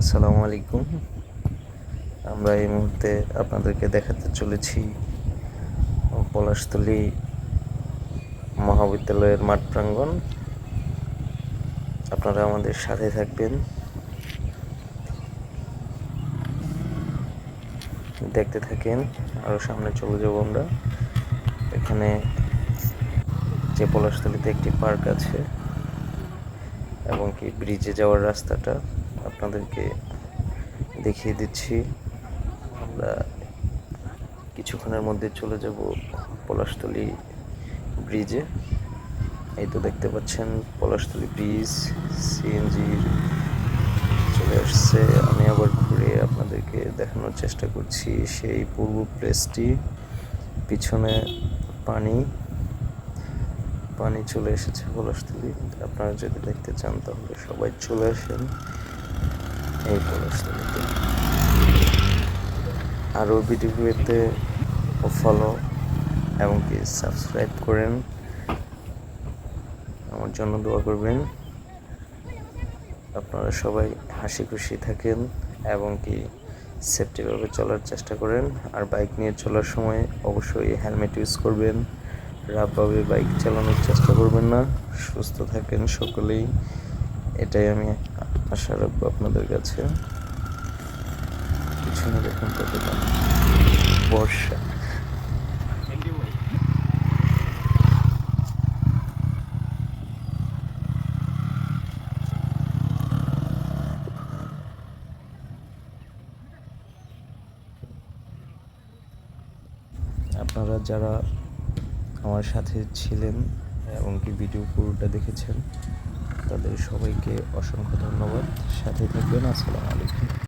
আসসালামু আলাইকুম। আমরা এই মুহূর্তে আপনাদেরকে দেখাতে চলেছি পলাশতলী মহাবিদ্যালয়ের মাঠ প্রাঙ্গণ। আপনারা আমাদের সাথে থাকবেন। দেখতে থাকেন আরও সামনে চলে যাব আমরা। এখানে যে পলাশতলীতে একটি পার্ক আছে এবং কি ব্রিজে যাওয়ার রাস্তাটা। আপনাদেরকে দেখিয়ে দিচ্ছি। আমরা কিছুক্ষণের মধ্যে চলে যাব পলাশতলী ব্রিজে। এই তো দেখতে পাচ্ছেন, পলাশতলী ব্রিজ সিএনজি চলে আসছে। আমি আবার ঘুরে আপনাদেরকে দেখানোর চেষ্টা করছি সেই পূর্ব প্লেসটি। পিছনে পানি পানি চলে এসেছে পলাশতলী। আপনারা যদি দেখতে চান তাহলে সবাই চলে আসেন। এই পলাশতলীতে আরও ভিডিওতে ফলো এবং কি সাবস্ক্রাইব করেন। আমার জন্য দোয়া করবেন। আপনারা সবাই হাসি খুশি থাকেন এবং কি সেফটিভাবে চলার চেষ্টা করেন। আর বাইক নিয়ে চলার সময় অবশ্যই হেলমেট ইউজ করবেন। রাফভাবে বাইক চালানোর চেষ্টা করবেন না। সুস্থ থাকেন সকলেই। এটাই আমি আশা রাখব আপনাদের কাছে। পিছনে দেখুন কতটা বর্ষা। আপনারা যারা আমার সাথে ছিলেন এবং কি ভিডিও পুরোটা দেখেছেন তাদের সবাইকে অসংখ্য ধন্যবাদ। সাথে থাকবেন আসসালামু আলাইকুম।